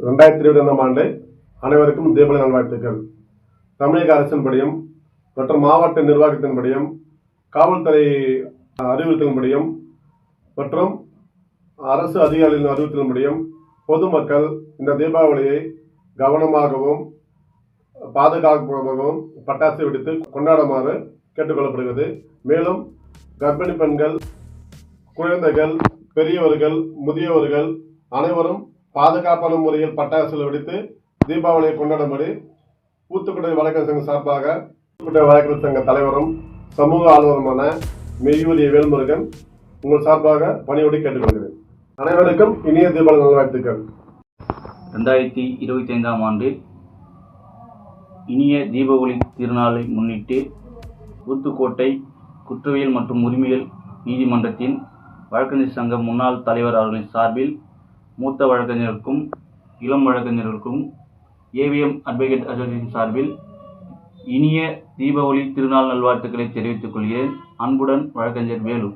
ரெண்டாயிரத்தி இருபதாம் ஆண்டு அனைவருக்கும் தீபாவளி நல்வாழ்த்துக்கள் தமிழக அரசின்படியும் மற்றும் மாவட்ட நிர்வாகத்தின்படியும் காவல்துறை அறிவுறுத்தலின்படியும் மற்றும் அரசு அதிகாரிகளின் அறிவுறுத்தலின்படியும் பொதுமக்கள் இந்த தீபாவளியை கவனமாகவும் பாதுகாப்பாகவும் பட்டாசு வெடித்து கொண்டாடுமாறு கேட்டுக்கொள்ளப்படுகிறது. மேலும் கர்ப்பிணி பெண்கள் குழந்தைகள் பெரியவர்கள் முதியவர்கள் அனைவரும் பாதுகாப்பான முறையில் பட்டாசுகள் வெடித்து தீபாவளியை கொண்டாடும்படி கூத்துக்குடி வழக்கறிஞர் சார்பாக வழக்கறிஞர் சங்க தலைவரும் சமூக ஆளுநருமான மெய்யூரிய வேல்முருகன் உங்கள் சார்பாக பணியோடு கேட்டுக்கொள்கிறேன். அனைவருக்கும் இனிய தீபாவளி நல்வாழ்த்துக்கள். ரெண்டாயிரத்தி இருபத்தி ஐந்தாம் ஆண்டு இனிய தீபாவளி திருநாளை முன்னிட்டு ஊத்துக்கோட்டை குற்றவியல் மற்றும் உரிமைகள் நீதிமன்றத்தின் வழக்கறிஞர் சங்க முன்னாள் தலைவர் அவர்களின் சார்பில் மூத்த வழக்கறிஞருக்கும் இளம் வழக்கறிஞர்களுக்கும் ஏவிஎம் அட்வொகேட் அசோசியேஷன் சார்பில் இனிய தீபாவளி திருநாள் நல்வாழ்த்துக்களை தெரிவித்துக் கொள்கிறேன். அன்புடன் வழக்கறிஞர் வேலு.